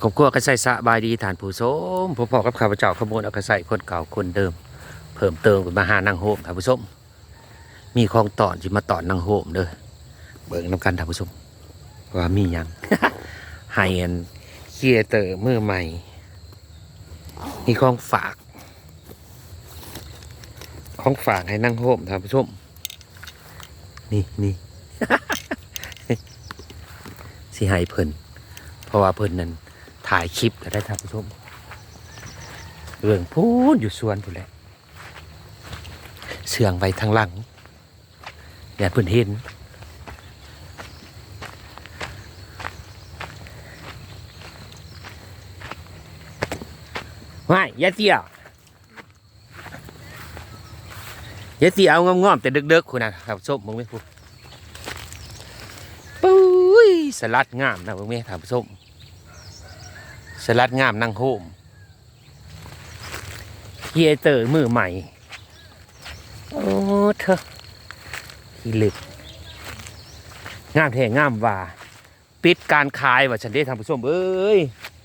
ครอบครัวก็ใส่สบายดีฐานผู้ชมพอๆกับข้าพเจ้าขบวนเอากระใส่คนเก่าคนเดิม เพิ่มเติมกันมาหานางโฮมท่านผู้ชมมีของตอนที่มาตอนนางโฮมเด้อเบิ่งน้ำกันท่านผู้ชมว่ามียังไฮเอ็นเคียเตอร์มือใหม่ มีของฝาก ของฝากให้นางโฮมท่านผู้ชมนี่นี่สิให้เพิ่นเพราะว่าเพิ่นนั้น ถ่ายคลิปก็ได้ท่านผู้ชมเรื่องพูดอยู่สวนพูนแหละเสื่องไปทางหลังอย่าเพิ่นเห็นไม่อยาเตี้ยยาเตี้ยเอางอมๆแต่เด็กๆคุณนะครับส้มมึงไม่พูดปุ้ยสลัดงามนะมึงไม่ถามส้ม สลัดงามนั่งโฮมเฮียเตอร์มือใหม่ โอ้เธอที่ลึกงามแท้งามว่า ปิดการขายว่าฉันได้ทำผู้ชมเอ้ย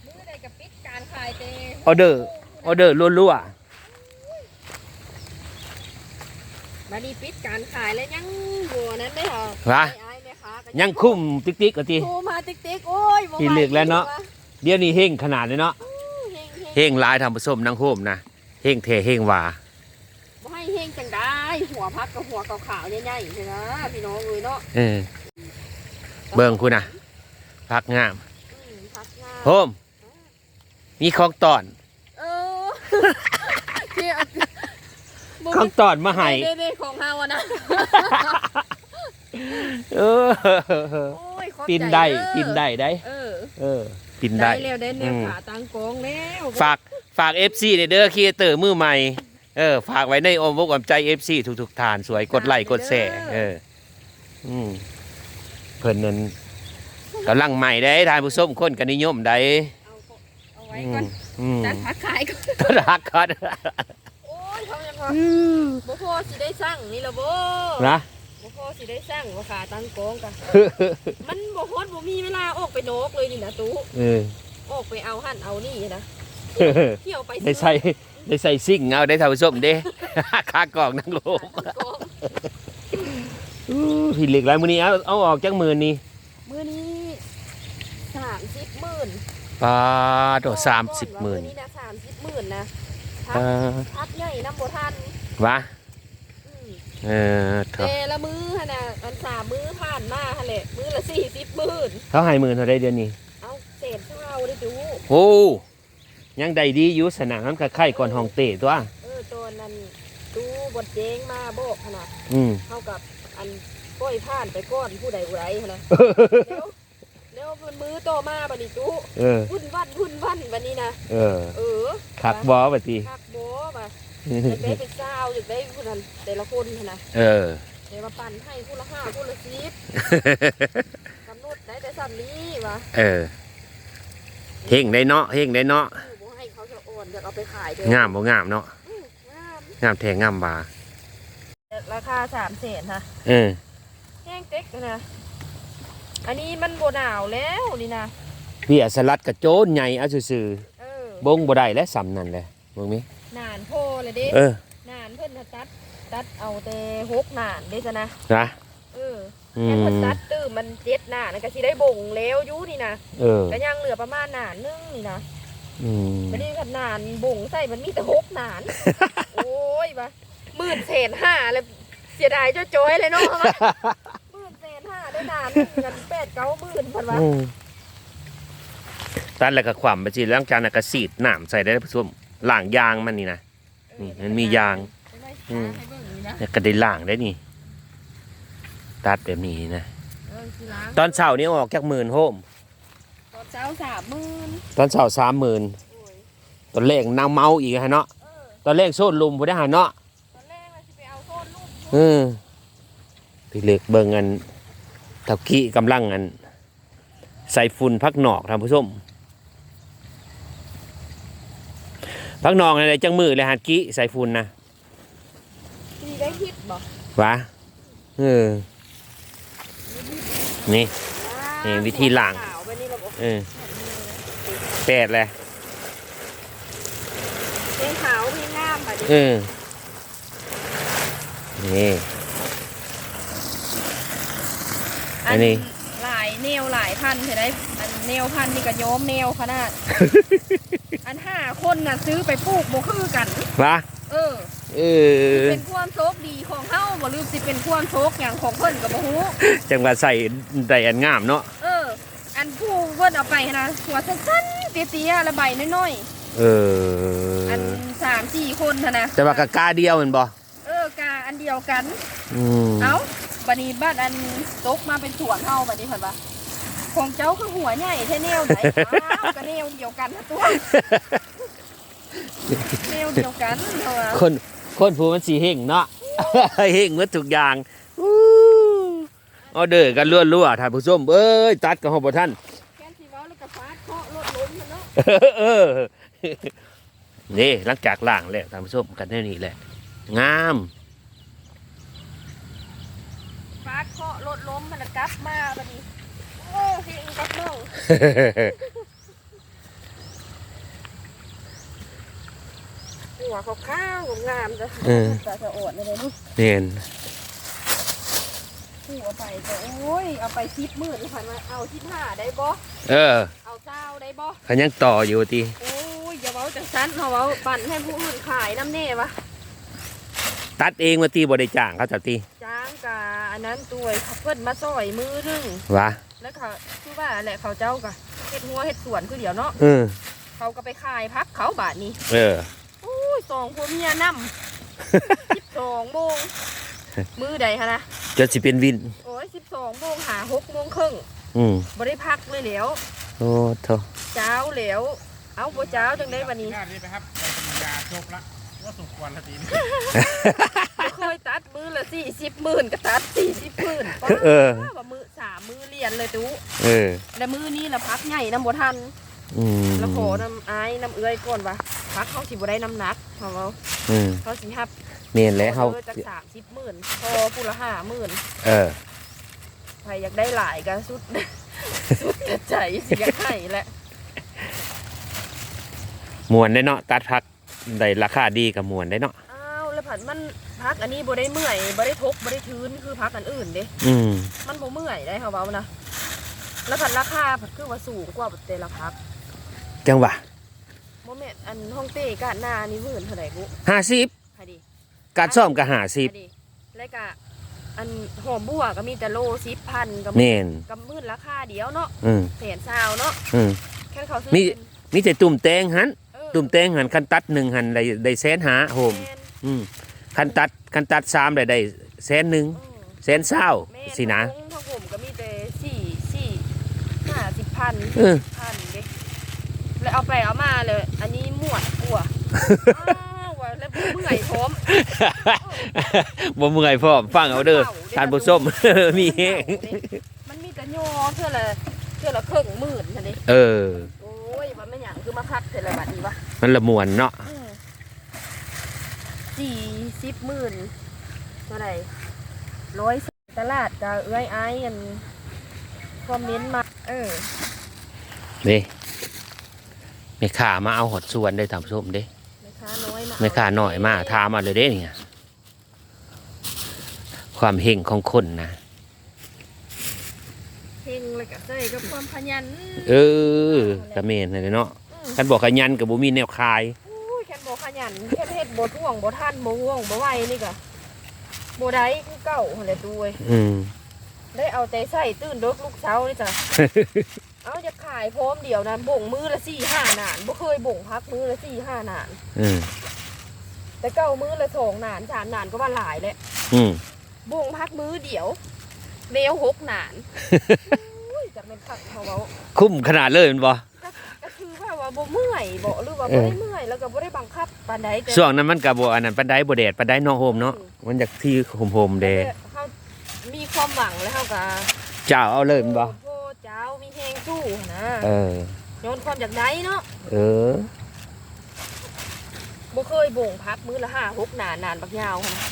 มือใดกับปิดการขายเตออเดอร์ออเดอร์รัวมาดีปิดการขายแล้วยังบัวนั้นได้เหรอๆวะไอ้ไอ้แม่ค้าก็ยังคุ้มติ๊กติ๊กกันทีโทรมาติ๊กติ๊กโอ้ยบ่ที่ไหเลือกแล้วเนาะว เดี๋ยวนี้เฮงขนาดเลยเนาะเฮงเฮงเฮงหลายทำผสมนางโฮมนะเฮงเทเฮงหว่าบ่ให้เฮงจังได้หัวพักกับหัวขาวๆใหญ่ๆใช่นะพี่น้องเลยเนาะเออเบิ่งคุณนะพักงามอืมพักงาโฮมมีของตอนเออที่เอาบ่ของตอนมาให้เด้ๆของเฮาอะนะเออโอ้ยขอบใจปินได้เอปินได้ได้เออ เออปินได้ ได้แล้วได้แนวอืมขาตังกองแล้วฝากฝากเอฟซีเด้อคีเตอร์มือใหม่เออฝากไว้ในอมวกอมใจเอฟซีทุกทุกๆทานสวยกดไลค์กดแชร์เอออืมเพิ่นนั้นกำลังใหม่ได้ทานผู้ชมคนกันนิยมได้เอาเอาไว้อืก่อมนอืมจัดพักขายก่อนก็รักกันโอ้ยเขายังว่าบ่พอสิได้สั่งนี่ละบ่นะ บ่พอสิได้สั่งว่าขาตั้งกองกะมันบ่ฮอดบ่มีเวลาออกไปนอกเลยนี่นะตู้เออออกไปเอาหั่นเอานี่นะเที่ยวไปได้ใส่ได้ใส่ซิ่งเอาได้ทานผู้ชมเด้คากล่องนั่งลมตั้งกองอู้พี่เหล็กไรมือนี้เอาเอาออกจากมือนี้มื้อนี้30หมื่นปลาโดสามสิบหมื่นนี้นะ30หมื่นนะพักเออพักใหญ่นำบ่ทันวะอืม เออเถอะแต่ละมื้อหั่นน่ะอันสามมื้อผ่านมาหั่นแหละมื้อละ40หมื่นเขาให้หมื่นเท่าไรเดือนนี้เอาเศษเท่าได้ตู้โอ้ยังได้ดีอยู่สนามกับไข่ก่อนห้องเตะตัวเออตัวนั้นตู้บดเจงมาบอกหั่นน่ะอืมเท่ากับอันก้อยผ่านไปก้อนผู้ใดผู้ใดหั่นนะเดี๋ยวเดี๋ยว มันมือโตมาบัดนี้ตู้เออพุ่นวันพุ่นวันบัดนี้นะเออเออคักบอปฏิคักโบมาจะได้เป็นเจ้าจะได้ผู้นั้นแต่ละคนหั่นนะเออเดี๋ยวมาปั่นให้ผู้ละห้าผู้ละสิบกำหนดได้แต่ซ้ำนี้วะเออเฮงได้เนาะเฮงได้เนาะเออบ่ให้เขาจะอ่อนอยากเอาไปขายเด้งามบ่งามเนาะอืมงามงามแทงงามบาราคาสามแสนค่ะเออแห้งเต็กเลยนะ อันนี้มันโบหนาวแล้วนี่นะเพียสลัดกระโจนใหญ่เอาซื่อเออๆบงบ่ได้และสำนั่นแหละเบิ่งมีหนานโพเลยเด้เออนานเพิ่นน่ะตัดตัดเอาแต่หกนานเด้ซะนะนะเอออืแค่เพิ่นมตัดตื้มมันเจ็ดนานนะก็สิได้บ่งแล้วอยู่นี่นะเออก็ยังเหลือประมาณนานนึงนี่นะอืมบัดนี้ขนานบ่งใส่มันมีแต่หกนาน โอ้ยบะหมื่นเศษห้าเลยเสียดายจ้อยๆเลยเนาะ หมื่นเศษห้าได้นานหนึ่งเงินแปดเก้าหมื่นพันวะตัดแล้วก็ความไปสิหลังจากนักสีดหน้ำใส่ได้ผสมหล้างยางมันนี่นะนี่มันมียางอืมให้เบิ่งนี่นะแล้วก็ได้ล้างได้นี่ ตัดแบบนี้นะตอนเช้านี่ออกจากหมื่นโฮมตอนเช้าสามหมื่นตอนเช้าสามหมื่นตอนแรกนางเมาอีกฮะเนาะตอนแรกโซนลุมผู้ได้หาเนาะตอนแรกว่าสิไปเอาโทษลูกเออพี่เล็กเบิ่งอัน เท่ากี้กำลังอัน ใส่ฝุ่นพักหนอกท่านผู้ชมพักหนอกอะไรจังมือเลยฮัดกี้ใส่ฝุ่นนะมีได้คิดบ่วะเออนี่ นี่วิธีล้างขาวไปนี่เราบอกเออแปดเลยเพลงขาวเพลงงามบัดนี้เออนี่ อันนี้หลายแนวหลายพันเห็นไหมอันแนวพันนี่ก็โยมแนวขนาด อันห้าคนน่ะซื้อไปปลูกบ่คือกันวะเออเออเป็นความโชคดีของเฮาบ่ลืมสิเป็นความโชคอย่างของเพิ่นก็บ่ฮู้จังหวะใส่ได้อันงามเนาะเออ อันผู้เพิ่นเอาไปนะหัวสั้นๆเตี้ยๆและใบน้อยเอๆออันสามสี่คนเท่านะแต่ว่ากะกาเดียวแมันบ่เออกาอันเดียวกันอืมเอ้า บัดนี้บ้านอันตกมาเป็นสวนเฮาบัดนี้เพิ่นว่าของเจ้าคือหัวใหญ่แท้แนวไหนอ้าวก็แนวเดียวกันนะตัวแนวเดียวกันเพราะว่าคนคนผู้มันสีเฮงเนาะ เฮงหมดทุกอย่างอู้เอาเด้อกันล้วนๆท่านผู้ชมเอ้ยตัดกับฮอบท่านแค่สิเว้าแล้วก็ฟาดเคาะรถล้มมันเนาะเออนี่หลังจากล่างแล้วท่านผู้ชมกันแน่นี่แหละ งาม ฟาดเคาะรถล้มมันน่ะกลับมาบัดนี้โอ้เฮงกับน้องหัวเขาข้าวๆงามๆจ้ะเออตาสะอดเลยลูกเนียนผู้เอาไปก็โอ้ยเอาไปชิปมืดผ่านมาเอาชิปห้าได้บ่เออ เอาเจ้าได้บ่เขายังต่ออยู่ทีโอ้ยอย่าเว้าจังซั้นเขาเว้าปั่นให้ผู้อื่นขายน้ำแน่วะตัดเองมาตีบริจ้างเขาจะตีจ้างกา อันนั้นตัวเขาเพิ่นมาซอยมือหนึงวะแล้วเขาคือว่าแหละเขาเจ้าก็เฮ็ดหัวเฮ็ดสวนคือเดี๋ยวเนาะเออเขาก็ไปขายพักเขาบาทนี้เออโอ้ยสองผัวเมียนำสิบสองโมงมือใดคะนะจนสิเป็นวินโอ้ยสิบสองโมงหาหกโมงครึ่งอืมบ่ได้พักเลยแล้วโอ้โถเจ้าแล้วเอาบ่เจ้าจังได้วันนี้ญาตินี่ไปครับไปปริญญาจบละว่าสมควรละทีนี้บ่เคย ตัดมือละสี่สิบหมื่นก็ตัดสี่สิบหมื่นป้าเออ ว่ามือสามมือเรียนเลยตู้เออ แล้วมือนี้ละพักใหญ่น้ำบ่ทันอืมแล้วขอน้ำอายน้ำเอื้อยก่อนวะพักเขาสิบ่ได้น้ำหนักเขาเอาอืมเขาสิฮับเนียนแล้วเขาออจากสามสิบหมื่นพอผู้ละห้าหมื่นเออ ใครอยากได้หลายก็สุด สุดแต่ใจสิอยากให้แหละมวนได้เนาะ ตัดพักได้ราคาดีกับมวนได้เนาะ อ้าวแล้วผัดมันพักอันนี้บ่ได้เมื่อยบ่ได้ทกบ่ได้ทืนคือพักอันอื่นเด้อืมมันบ่เมื่อยได้เขาเว้านะแล้วผัดราคาผัดคือว่าสูงกว่าแต่ละพักจังหวะโมเมนต์อันห้องเต้กาหน้านี่หมื่นเท่าไหร่บุห้าสิบใครดีการซ่อมก็ห้าสิบใครดีแล้วก็อันหอมบัวก็มีแต่โลสิบพันกับเนียนกับมื่นราคาเดียวเนาะอืมแสนซาวเนาะอืมแค่เขาซื้อมีเป็นมีแต่ตุ่มแตงหันตุ่มแตงหันคันตัดหนึ่งหันได้ได้แสนหาโฮมแอืมคันตัดคันตัดสามได้ได้แสนหนึ่งเออแสนเศร้าแม่สินะทั้งผมก็มีแต่สี่สี่ห้าสิบพันเออ พันเด้แล้วเอาไปเอามาเลย อันนี้หมวดกลัวอ้าวว่าแล้วเมื่อยพร้อมบ่เมื่อยพร้อมฟังเอาเด้อท่านผู้ชมมีแฮงมันมีแต่ยอเท่าละเท่าละครึ่งหมื่นท่านี้เออ โอ้ยมันไม่หยังคือมาคักเท่าละบาทนี้วะมันละมวนเนาะ สี่สิบหมื่นเท่าไหร่ร้อยตลาดกะเอ้ยไอ้ายอันคอมเมนต์มา เออเด้ไม่ข่ามาเอาหดส่วนได้ท่านผู้ชมเด้ไม่ค้าน้อยมาไม่ข่าน้อยมาทามาเลยเด้เนี่ยความเฮงของคนนะเฮงเลยกะใส่กับความพยัน เออกระเมนเลยเนาะอืมท่านบอกขยันกับบุมีแนวคายอุ้ยแค่นบ่ขยันแค่เฮ็ดบ่ท่วงบ่ทันบ่ห่วงบ่ไหวนี่ก็บ่ได้คือเก่าหั่นแหละดูเว้ยอืมได้เอาใจใส่ตื่นเด็กลูกเช้านี่จ้ะ เอาจะขายพร้อมเดียวนะบ่งมือละสี่ห้าหนานบ่เคยบ่งพักมือละสี่ห้าหนาน อืมแต่เก้ามือละสองหนานสามหนานก็ว่าหลายแหละอืมบ่งพักมือเดียวเลี้ยวหกหนานอุ้ยจากเป็นผักเขาเว้า คุ้มขนาดเลยแมันบ่ ก็คือว่าว่าบ่เมื่ อยบ่หรือว่าเอบ่อได้เมื่อยแล้วก็บ่ได้บังคับปานใดแต่ช่วงนั้นมันกับบ่อันนั้นปันไดบ่แดดปันไดเนอกโฮมเนาะมันจากที่โฮมๆแดดเฮามีความหวังแล้วเฮาก็เจ้าเอาเลยแมันบ่โอ้โหเจ้ามีแฮงสู้นะเออย้อนความอยากได้เนาะเออบ่เคยบ่งพักมื้อละห้าหกนานนานบักยาวหั่นนะ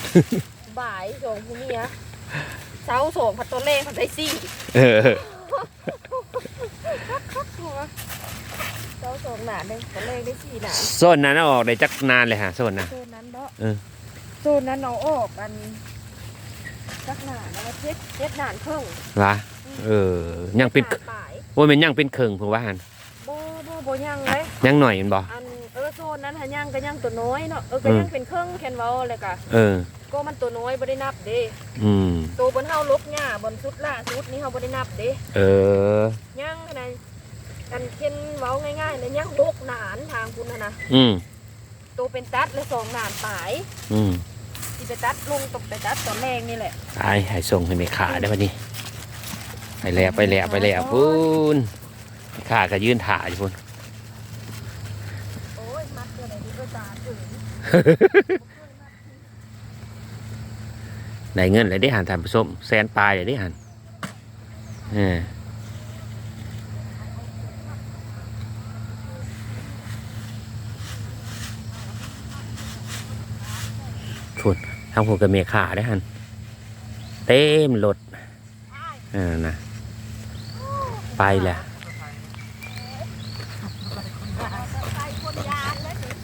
บ่ายสองผู้เมียเช้าสองพัดตัวเลขพัดได้สี่เออ คักคักหัวองหนานเลยตอนแรกได้สี่หนานโซนนั้นเอาออกได้จักนานเลยฮะโซนนะ โซนนั้นเนาะเออ โซนนั้นเอาออกกันสักหนานแล้วก็เจ็ดเจ็ดหนานครึ่งวะเออ ยังเป็นหาป่ายโอ้ยมันยังเป็นเคิงผมว่าหันโบโบโบยังเลย ยังหน่อยแมันบ่ อันเออโซนนั้นหายังก็ยังตัวน้อยเนาะเออก็ยังเป็นเครื่องแคนวาเลยกะเออ ก็มันตัวน้อยบ่ได้นับเด้อืม ตัวบนเฮาลบหญ้าบนสุดล่าสุดนี่เฮาบ่ได้นับเด้เออยังขนาด กันเช่นเว้าง่ายๆเลยยังหกหนานทางคุณน่ะนะอืมตัวเป็นตัดและสองหนานปลายอืมที่ไปตัดลงตกไปตัดตอนแรกนี่แหละตายให้ส่งให้แม่ขาได้วันนี้ไปแล้วไปแล้วไปแล้วพูนแม่ขาก็ยืนถ่ายอยู่พูนโอ้ยมัดตัวไหนดีก็ตาถึงได้เงินเลยได้หันทานผู้ชมแสนปลายเลยได้หันเออพูน ทางผมกับเมียขาได้หันเต็มรถเออนะไปแหละ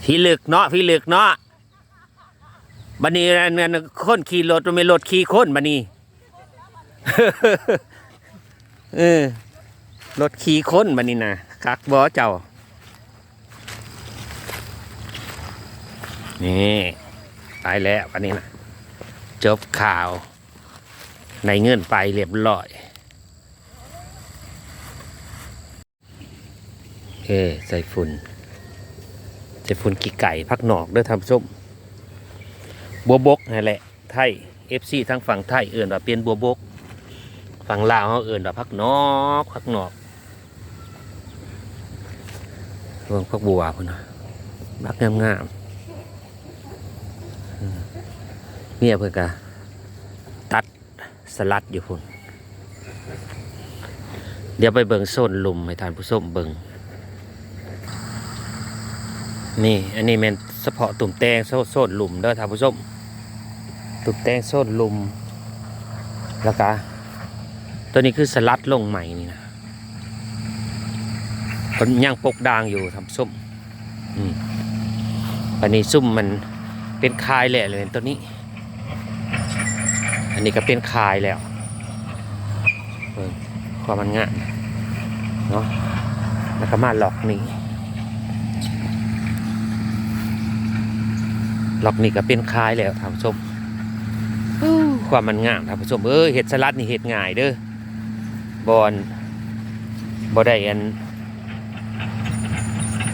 พี่ลึกเนาะพี่ลึกเนาะบันนี้อันนั้นคนขี่รถมันไม่รถขี่คนบันนี้เออรถขี่คนบันนี้นะคักบอเจ้านี่ไปแล้วบันนี้นะ จบข่าว ในเงินไปเรียบร้อยเอใส่ฝุ่นใส่ฝุ่นกี่ไก่พักหนอกเด้อทำส้มบัวบกนั่นแหละ ไทยเอฟซีทั้งฝั่งไทยเอื่นว่าเป็นบัวบก ฝั่งลาวเขาเอื่นว่าพักนอกพักนอกรื่องพักบัวพุ่นนะบักงามงามๆอืม เนี่ยเพื่อนกะตัดสลัดอยู่พุ่นเดี๋ยวไปเบิ่งโซนลุมให้ทานผู้ส้มเบิ่งนี่อันนี้เป็นเฉพาะตุ่มแตงโซโซนหลุมเด้อท่านผู้ชมตุ่มแตงโซนหลุมแล้วก็ตัวนี้คือสลัดลงใหม่นี่นะมันย่างปกดางอยู่ท่านผู้ชมอืมอันนี้ซุ่มมันเป็นคายแหละเลยตัวนี้ อันนี้ก็เป็นคายแล้วเบิ่งความมันงามเนาะแล้วก็มาหลอกนี่ล็อกนี่ก็เป็นคล้ายแล้วท่านผู้ชมความมันงามท่านผู้ชมเออเห็ดสลัดนี่เห็ดง่ายเด้อบอนบ่ได้อัน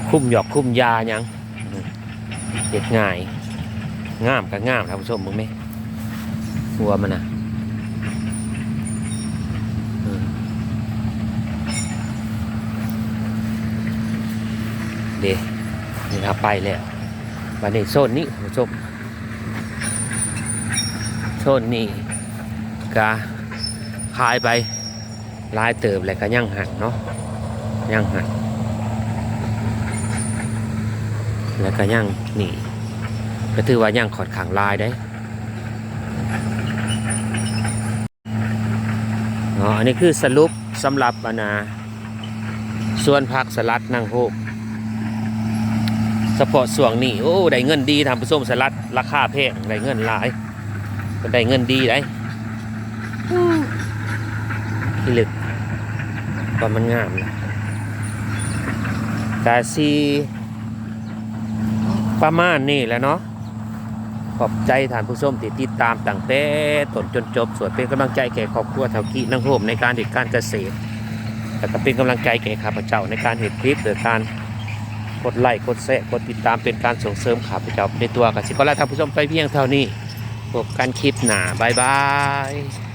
คุ้มหยอกคุ้มยาหยังอืมเห็ดง่ายงามก็งามท่านผู้ชมมึงไหม หัวมันอืมเดี๋ยวนี่ครับไปแล้วมาในโซนนี้ผู้ชมโซนนี้ก็ขายไปลายเติบเลยก็ยังหักเนาะยังหักแล้วก็ยังนี่ก็ถือว่ายังขอดขังลายได้เนาะ อันนี้คือสรุปสำหรับอนาส่วนผักสลัดนางโฮกเฉพาะส่วงนี้โอ้ได้เงินดีทำผสมสลัดราคาแพงได้เงินหลายก็ได้เงินดีได้ที่ลึกก็มันงามนะกาซีประมาณนี้แหล้วเนาะ ขอบใจท่านผู้ชมที่ติดตามตั้งแต่ต้นจนจบส่วนเป็นกำลังใจแก่ครอบครัวเท่ากี้นังโฮมในการเด็ดการเกษตรแต่ก็เป็นกำลังใจแก่ข้าพเจ้าในการเห็ดคลิปหรือการกดไลค์กดแชร์กดติดตามเป็นการส่งเสริมข่าวพเจ้าในตัวกับสิก็แล้วท่านผู้ชมไปเพียงเท่านี้พบกันคลิปหน้าบายบาย